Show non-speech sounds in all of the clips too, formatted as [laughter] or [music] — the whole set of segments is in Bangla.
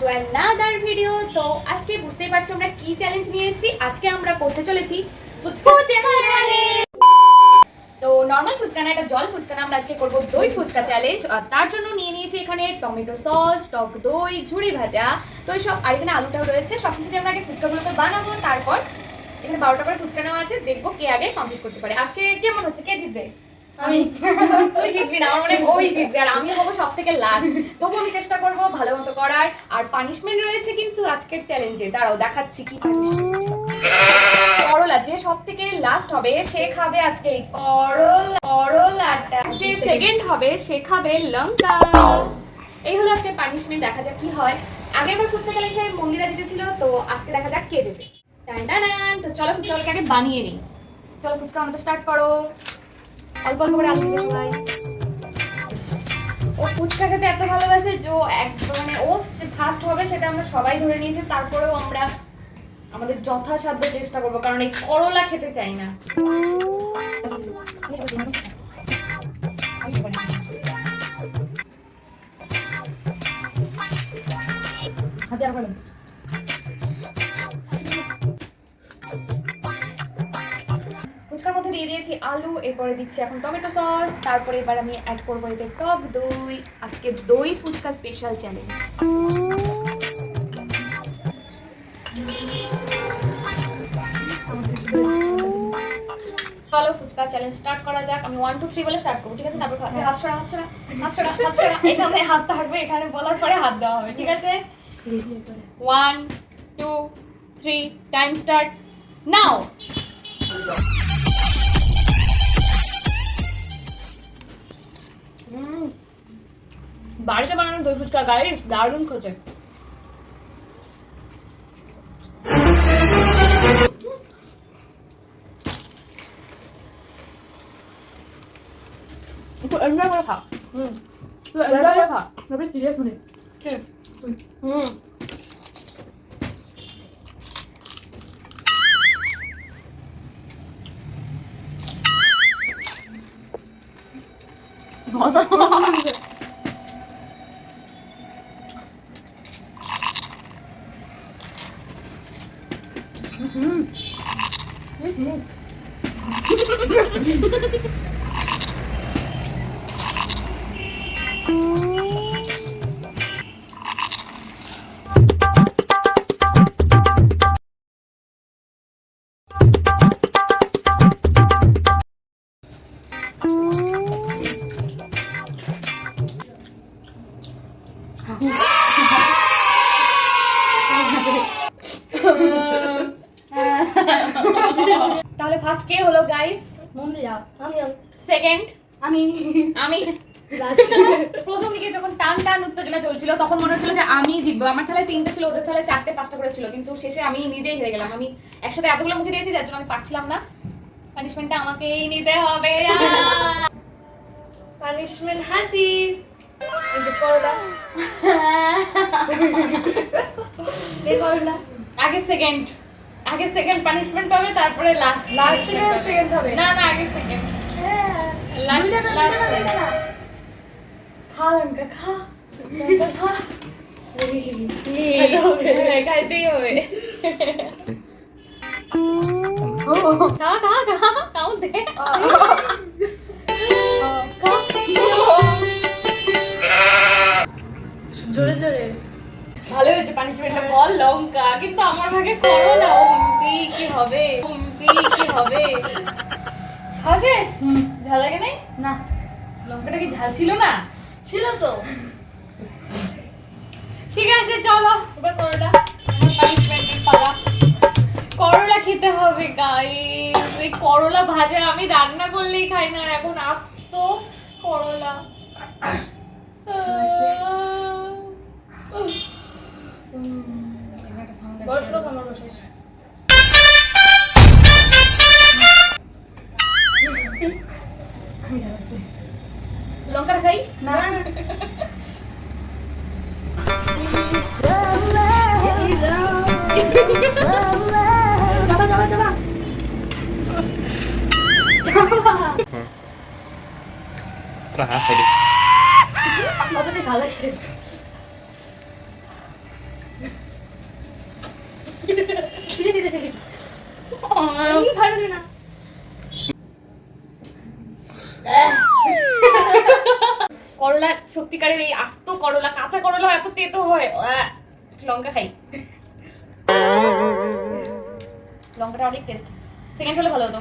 টু অ্যানাদার ভিডিও তো আজকে বুঝতেই পারছ আমরা কি চ্যালেঞ্জ নিয়ে এসেছি? আজকে আমরা করতে চলেছি ফুচকা চ্যালেঞ্জ তো নর্মাল ফুচকা না এটা জল ফুচকা না আমরা আজকে করব দই ফুচকা চ্যালেঞ্জ আর তার জন্য নিয়ে নিয়েছি এখানে টমেটো সস টক দই ঝুড়ি ভাজা। তো সব আর এখানে আলুটাও রয়েছে। সব কিছু দিয়ে আমরা আগে ফুচকাগুলোকে বানাবো তারপর এখানে বারোটা করে ফুচকা নেওয়া আছে। দেখব কে আগে কমপ্লিট করতে পারে। আজকে কেমন হচ্ছে? কে জিতবে? আমি তুই জিতবি না, আমার মনে ওই জিতবে, আর আমি হব সব থেকে লাস্ট তবু আমি চেষ্টা করব ভালো মতো করার, আর পানিশমেন্ট রয়েছে কিন্তু আজকের চ্যালেঞ্জে দাঁড়াও, দেখাচ্ছি কি করলা, যে সব থেকে লাস্ট হবে, সে খাবে আজকে করল, করলাটা। যে সেকেন্ড হবে, সে খাবে লঙ্কা। এই হলো আজকে পানিশমেন্ট দেখা যাক কি হয়। আগের বার ফুচকা চ্যালেঞ্জে মন্দিরা জিতেছিল, তো আজকে দেখা যাক কে জিতে। তো চলো ফুচকাগুলোকে আগে বানিয়ে নিই। চলো ফুচকা আমাদের স্টার্ট করো। অল্প অল্প করে আলু সবাই। ও ফুচকা খেতে এত ভালোবাসে যে একদম এক মানে ও যে ফার্স্ট হবে সেটা আমরা সবাই ধরে নিয়েছি, তারপরেও আমরা আমাদের যথাসাধ্য চেষ্টা করব, কারণ এই করলা খেতে চাই না। দিয়েছি আলু এরপরে দিচ্ছি এখন টমেটো সস তারপরে এবার আমি অ্যাড করব এতে টক দই। আজকে দই ফুচকা স্পেশাল চ্যালেঞ্জ চলো ফুচকা চ্যালেঞ্জ স্টার্ট করা যাক। আমি ওয়ান টু থ্রি বলে স্টার্ট করব ঠিক আছে? তারপর হাতে ছড়া হাত ছড়া হাত ছড়া হাত ছড়া এখানে হাত থাকবে এখানে বলার পরে হাত দেওয়া হবে ঠিক আছে? One two three time start now বাড়িতে বানানো দই ফুচকা গাইস দারুণ খেতে। একটু এনজয় করে খা হুম। এনজয় করে খা তবে সিরিয়াস মনে। হুম। Mm-hmm. তাহলে ফার্স্ট কে হলো গাইস মন্দিরা। আমি সেকেন্ড আমি। আমি। প্রথম দিকে যখন টান টান উত্তেজনা চলছিল তখন মনে হচ্ছিল যে আমি জিতবো। আমার থালায় তিনটে ছিল ওদের থালায় চারটে পাঁচটা করে ছিল। কিন্তু শেষে আমি নিজেই হেরে গেলাম। আমি একসাথে এতগুলো মুখে দিয়েছি যার জন্য আমি পারছিলাম না। পানিশমেন্টটা আমাকেই নিতে হবে। পানিশমেন্ট হাজির। করলা। আগে সেকেন্ড আগে সেকেন্ড পানিশমেন্ট পাবে তারপরে লাস্ট লাস্ট second হবে। না না আগে সেকেন্ড। খা লঙ্কা খা। খা। হ্যাঁ, খাইতেই হবে। খা খা খা কাউ দে। [laughs] জোরে জোরে। ভালো হয়েছে পানিশমেন্টটা বল লঙ্কা কিন্তু আমার ভাগে করলা হুমজি কি হবে? হুমজি কি হবে? খাওয়া শেষ? ঝাল লাগে নাই? না। লঙ্কাটা কি ঝাল ছিল না? ছিল তো। ঠিক আছে চলো এবার করলা। পানিশমেন্টের পালা। করলা খেতে হবে গাইস এই করলা ভাজা আমি রান্না করলেই খাই না আর এখন আসতো করলা। বসে লঙ্কাটা খাই? না। চাপা চাপা চাপা। Terasa deh. কতটা ঝাল লাগছে [laughs] করলা সত্যিকারের এই আস্ত করলা কাঁচা করলা এত তেতো হয়। লঙ্কা খাই। লঙ্কাটা অনেক টেস্ট সেকেন্ড হলে ভালো হতো।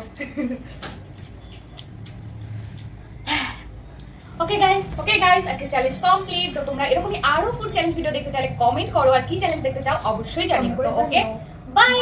ওকে গাইস ওকে গাইস আজকে চ্যালেঞ্জ কমপ্লিট তো তোমরা এরকমই আরও ফুড চ্যালেঞ্জ ভিডিও দেখতে চাইলে কমেন্ট করো। আর কি চ্যালেঞ্জ দেখতে চাও অবশ্যই জানিও। Okay bye